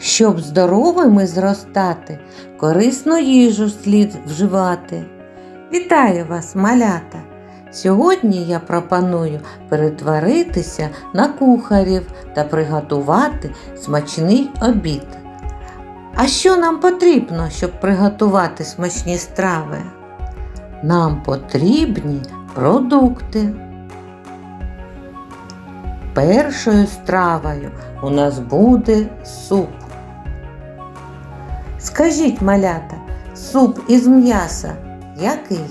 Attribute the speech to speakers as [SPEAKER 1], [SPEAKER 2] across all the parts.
[SPEAKER 1] Щоб здоровими зростати, корисну їжу слід вживати. Вітаю вас, малята! Сьогодні я пропоную перетворитися на кухарів та приготувати смачний обід. А що нам потрібно, щоб приготувати смачні страви? Нам потрібні продукти. Першою стравою у нас буде суп. Скажіть, малята, суп із м'яса який?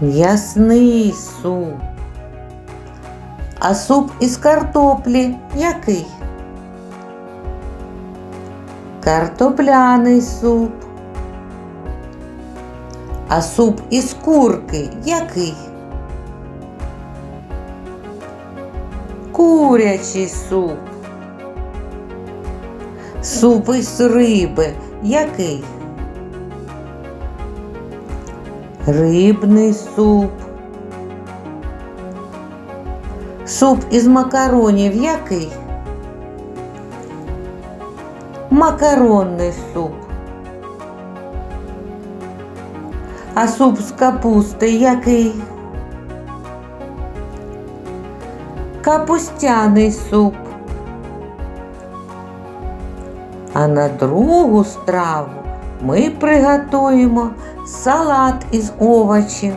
[SPEAKER 1] М'ясний суп. А суп із картоплі який? Картопляний суп. А суп із курки який? Курячий суп. Суп із риби який? Рибний суп. Суп із макаронів який? Макаронний суп. А суп з капусти який? Капустяний суп. А на другу страву ми приготуємо салат із овочів.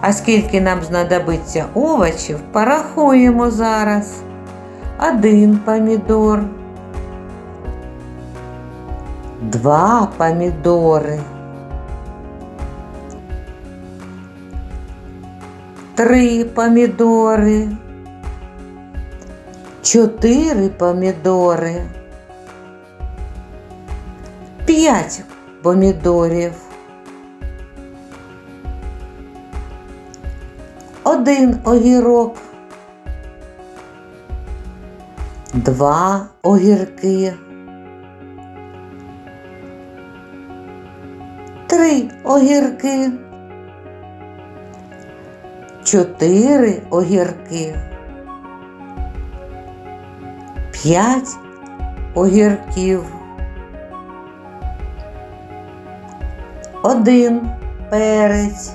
[SPEAKER 1] А скільки нам знадобиться овочів, порахуємо зараз. Один помідор. Два помідори. Три помідори. Чотири помідори. П'ять помідорів. Один огірок. Два огірки. Три огірки. Чотири огірки. П'ять огірків. Один перець.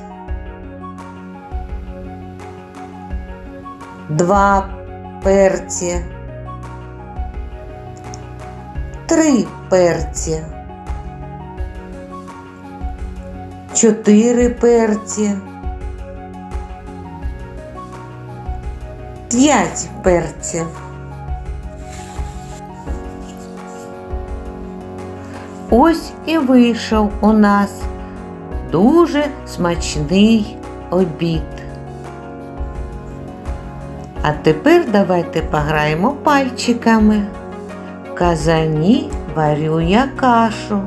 [SPEAKER 1] Два перці. Три перці. Чотири перці. П'ять перців. Ось і вийшов у нас дуже смачний обід. А тепер давайте пограємо пальчиками. В казані варю я кашу,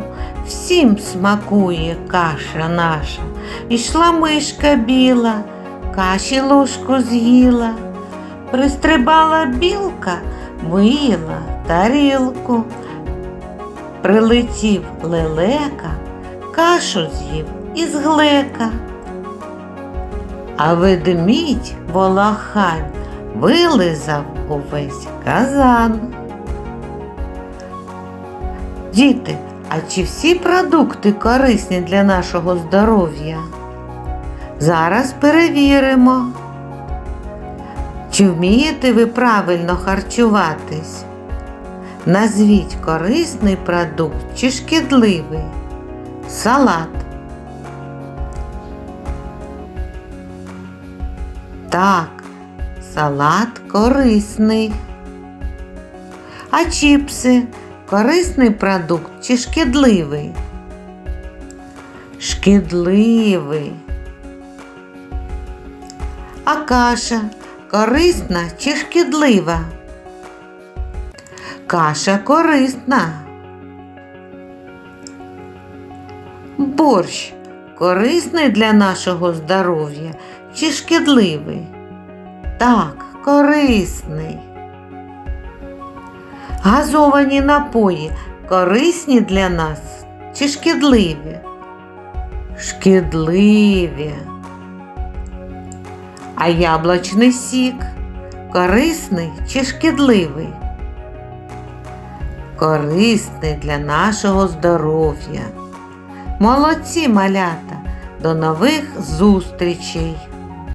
[SPEAKER 1] всім смакує каша наша. Ішла мишка біла, каші ложку з'їла, пристрибала білка, мила тарілку. Прилетів лелека, кашу з'їв із глека. А ведмідь волохань вилизав увесь казан. Діти, а чи всі продукти корисні для нашого здоров'я? Зараз перевіримо. Чи вмієте ви правильно харчуватись? Назвіть корисний продукт чи шкідливий. Салат. Так, салат корисний. А чіпси корисний продукт чи шкідливий? Шкідливий. А каша корисна чи шкідлива? Каша корисна. Борщ корисний для нашого здоров'я чи шкідливий? Так, корисний. Газовані напої корисні для нас чи шкідливі? Шкідливі. А яблучний сік корисний чи шкідливий? корисний для нашого здоров'я. Молодці малята! До нових зустрічей!